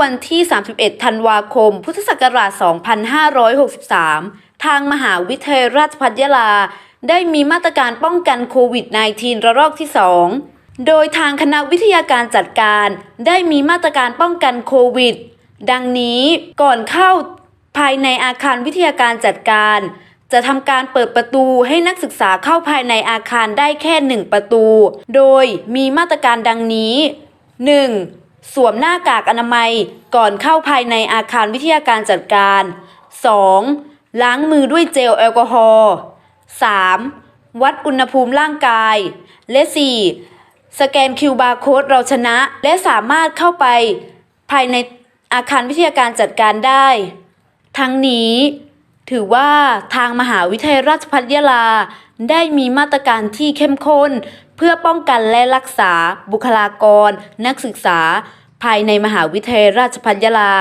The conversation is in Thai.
วันที่ 31 ธันวาคม พุทธศักราช 2563 ทางมหาวิทยาลัยราชภัฏยะลา ได้มีมาตรการป้องกันโควิด -19 ระลอกที่ 2 โดยทางคณะวิทยาการจัดการได้มีมาตรการป้องกันโควิด ดังนี้ก่อนเข้าภายในอาคารวิทยาการจัดการ จะทำการเปิดประตูให้นักศึกษาเข้าภายในอาคารได้แค่หนึ่งประตู โดยมีมาตรการดังนี้ 1. สวมหน้ากากอนามัยก่อนเข้าภายในอาคารวิทยาการจัดการ 2. ล้างมือด้วยเจลแอลกอฮอล์ 3. วัดอุณหภูมิร่างกาย และ 4. สแกนคิวบาร์โค้ดเราชนะ และสามารถเข้าไปภายในอาคารวิทยาการจัดการได้ ทั้งนี้ ถือว่าทางมหาวิทยาลัยราชภัฏยะลา ได้มีมาตรการที่เข้มข้น เพื่อป้องกันและรักษาบุคลากร นักศึกษา ภายในมหาวิทยาลัยราชภัฏยะลา